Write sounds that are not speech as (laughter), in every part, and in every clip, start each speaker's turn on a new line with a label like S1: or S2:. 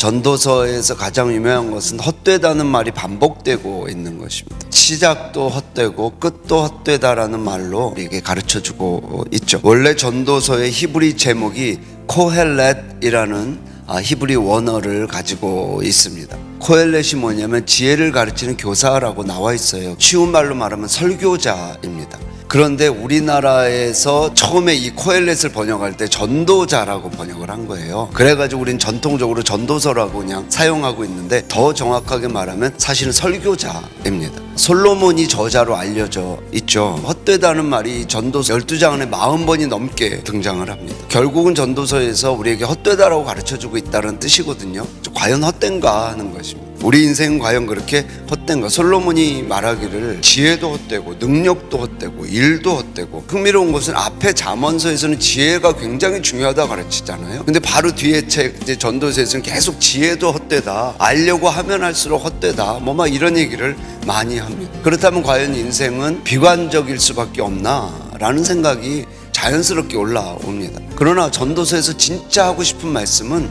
S1: 전도서에서 가장 유명한 것은 헛되다는 말이 반복되고 있는 것입니다. 시작도 헛되고 끝도 헛되다라는 말로 우리에게 가르쳐 주고 있죠. 원래 전도서의 히브리 제목이 코헬렛이라는 아, 히브리 원어를 가지고 있습니다. 코헬렛이 뭐냐면 지혜를 가르치는 교사라고 나와 있어요. 쉬운 말로 말하면 설교자입니다. 그런데 우리나라에서 처음에 이 코헬렛을 번역할 때 전도자라고 번역을 한 거예요. 그래가지고 우린 전통적으로 전도서라고 그냥 사용하고 있는데 더 정확하게 말하면 사실은 설교자입니다. 솔로몬이 저자로 알려져 있죠. 헛되다는 말이 전도서 12장 안에 40번이 넘게 등장을 합니다. 결국은 전도서에서 우리에게 헛되다라고 가르쳐 주고 있다는 뜻이거든요. 과연 헛된가 하는 것입니다. 우리 인생은 과연 그렇게 헛된가? 솔로몬이 말하기를 지혜도 헛되고 능력도 헛되고 일도 헛되고 흥미로운 것은 앞에 잠언서에서는 지혜가 굉장히 중요하다 가르치잖아요. 근데 바로 뒤에 책 이제 전도서에서는 계속 지혜도 헛되다. 알려고 하면 할수록 헛되다. 뭐 막 이런 얘기를 많이 합니다. 그렇다면 과연 인생은 비관적일 수밖에 없나? 라는 생각이 자연스럽게 올라옵니다. 그러나 전도서에서 진짜 하고 싶은 말씀은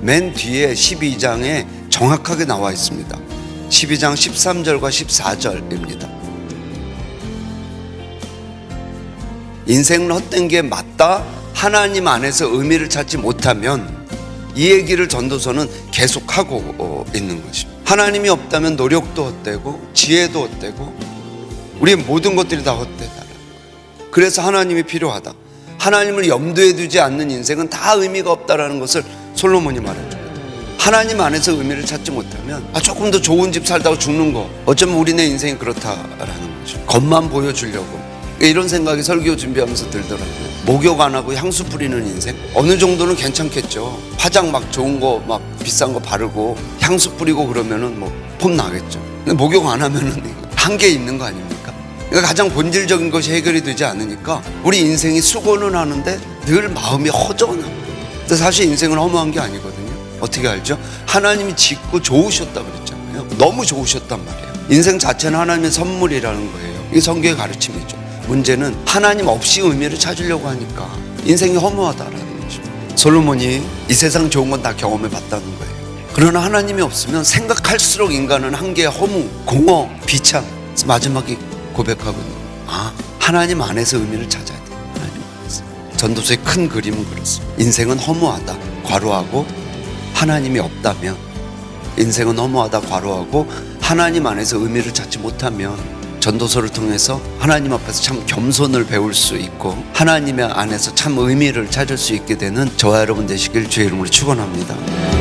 S1: 맨 뒤에 12장에 정확하게 나와 있습니다. 12장 13절과 14절입니다. 인생은 헛된 게 맞다. 하나님 안에서 의미를 찾지 못하면 이 얘기를 전도서는 계속하고 어, 있는 것입니다. 하나님이 없다면 노력도 헛되고 지혜도 헛되고 우리의 모든 것들이 다 헛되다. 그래서 하나님이 필요하다. 하나님을 염두에 두지 않는 인생은 다 의미가 없다라는 것을 솔로몬이 말해줍니다. 하나님 안에서 의미를 찾지 못하면 아, 조금 더 좋은 집 살다가 죽는 거 어쩌면 우리네 인생이 그렇다라는 거죠. 겉만 보여주려고 이런 생각이 설교 준비하면서 들더라고요. 목욕 안 하고 향수 뿌리는 인생 어느 정도는 괜찮겠죠. 화장 막 좋은 거 막 비싼 거 바르고 향수 뿌리고 그러면은 뭐 폼 나겠죠. 근데 목욕 안 하면은 (laughs) 한계 있는 거 아닙니까? 그러니까 가장 본질적인 것이 해결이 되지 않으니까 우리 인생이 수고는 하는데 늘 마음이 허전합니다. 근데 사실 인생은 허무한 게 아니거든요. 어떻게 알죠? 하나님이 짓고 좋으셨다 그랬잖아요. 너무 좋으셨단 말이에요. 인생 자체는 하나님의 선물이라는 거예요. 이게 성경의 가르침이죠. 문제는 하나님 없이 의미를 찾으려고 하니까 인생이 허무하다라는 것입니다. 솔로몬이 이 세상 좋은 건 다 경험해 봤다는 거예요. 그러나 하나님이 없으면 생각할수록 인간은 한계의 허무, 공허, 비참. 마지막에 고백하거든요. 아, 하나님 안에서 의미를 찾아야 돼. 하나님 안에서. 전도서의 큰 그림은 그렇습니다. 인생은 허무하다. 과로하고 하나님이 없다면 인생은 허무하다. 과로하고 하나님 안에서 의미를 찾지 못하면 전도서를 통해서 하나님 앞에서 참 겸손을 배울 수 있고 하나님의 안에서 참 의미를 찾을 수 있게 되는 저와 여러분 되시길 주의 이름으로 축원합니다.